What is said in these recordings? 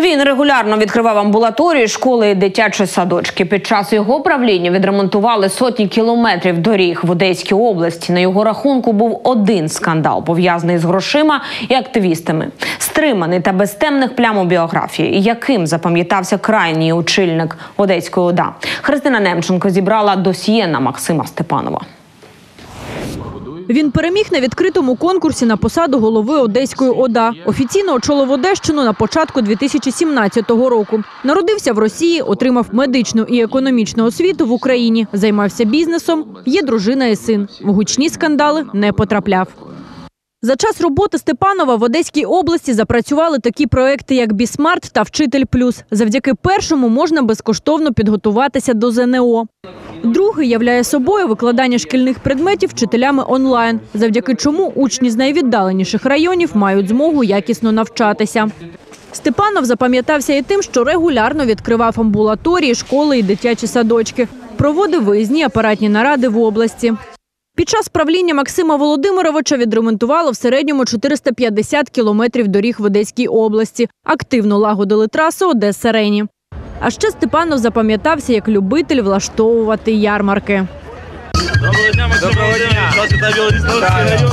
Він регулярно відкривав амбулаторії, школи і дитячі садочки. Під час його правління відремонтували сотні кілометрів доріг в Одеській області. На його рахунку був один скандал, пов'язаний з грошима і активістами. Стриманий та без темних плям у біографії, яким запам'ятався крайній очільник Одеської ОДА. Христина Немченко зібрала досьє на Максима Степанова. Він переміг на відкритому конкурсі на посаду голови Одеської ОДА. Офіційно очолив Одещину на початку 2017 року. Народився в Росії, отримав медичну і економічну освіту в Україні, займався бізнесом, є дружина і син. В гучні скандали не потрапляв. За час роботи Степанова в Одеській області запрацювали такі проекти, як Бісмарт та Вчитель Плюс. Завдяки першому можна безкоштовно підготуватися до ЗНО. Другий являє собою викладання шкільних предметів вчителями онлайн, завдяки чому учні з найвіддаленіших районів мають змогу якісно навчатися. Степанов запам'ятався і тим, що регулярно відкривав амбулаторії, школи і дитячі садочки, проводив виїзні апаратні наради в області. Під час правління Максима Володимировича відремонтувало в середньому 450 кілометрів доріг в Одеській області. Активно лагодили трасу Одеса Рені. А ще Степанов запам'ятався як любитель влаштовувати ярмарки. Доброго дня, Максим Володимирович. Вас вітає Білорістовський район.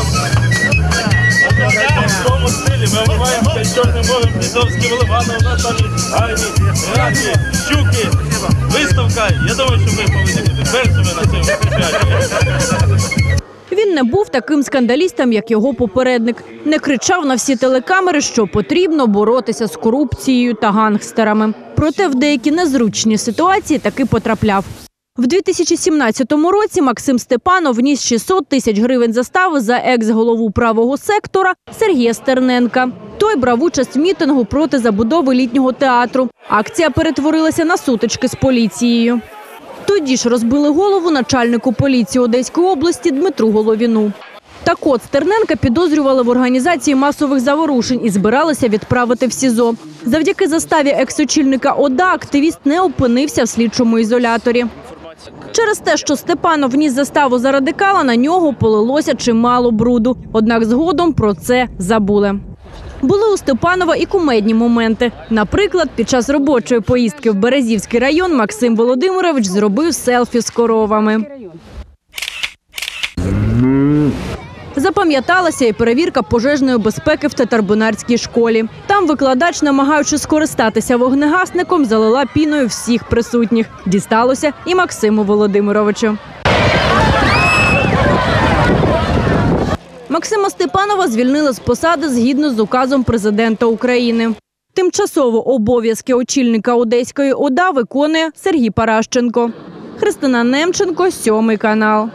В тому стилі ми обриваємося Чорним морем, Лісовським Ливаном. У нас там гарні, гарні щуки. Виставка. Я думаю, що ми повинні бути першими на цьому святі. Не був таким скандалістом, як його попередник. Не кричав на всі телекамери, що потрібно боротися з корупцією та гангстерами. Проте в деякі незручні ситуації таки потрапляв. В 2017 році Максим Степанов вніс 600 тисяч гривень застави за екс-голову правого сектора Сергія Стерненка. Той брав участь в мітингу проти забудови літнього театру. Акція перетворилася на сутички з поліцією. Тоді ж розбили голову начальнику поліції Одеської області Дмитру Головіну. Так от Стерненка підозрювали в організації масових заворушень і збиралися відправити в СІЗО. Завдяки заставі екс-очільника ОДА активіст не опинився в слідчому ізоляторі. Через те, що Степанов вніс заставу за радикала, на нього полилося чимало бруду. Однак згодом про це забули. Були у Степанова і кумедні моменти. Наприклад, під час робочої поїздки в Березівський район Максим Володимирович зробив селфі з коровами. Запам'яталася і перевірка пожежної безпеки в татарбунарській школі. Там викладач, намагаючись скористатися вогнегасником, залила піною всіх присутніх. Дісталося і Максиму Володимировичу. Максима Степанова звільнили з посади згідно з указом президента України. Тимчасово обов'язки очільника Одеської ОДА виконує Сергій Паращенко. Христина Немченко, сьомий канал.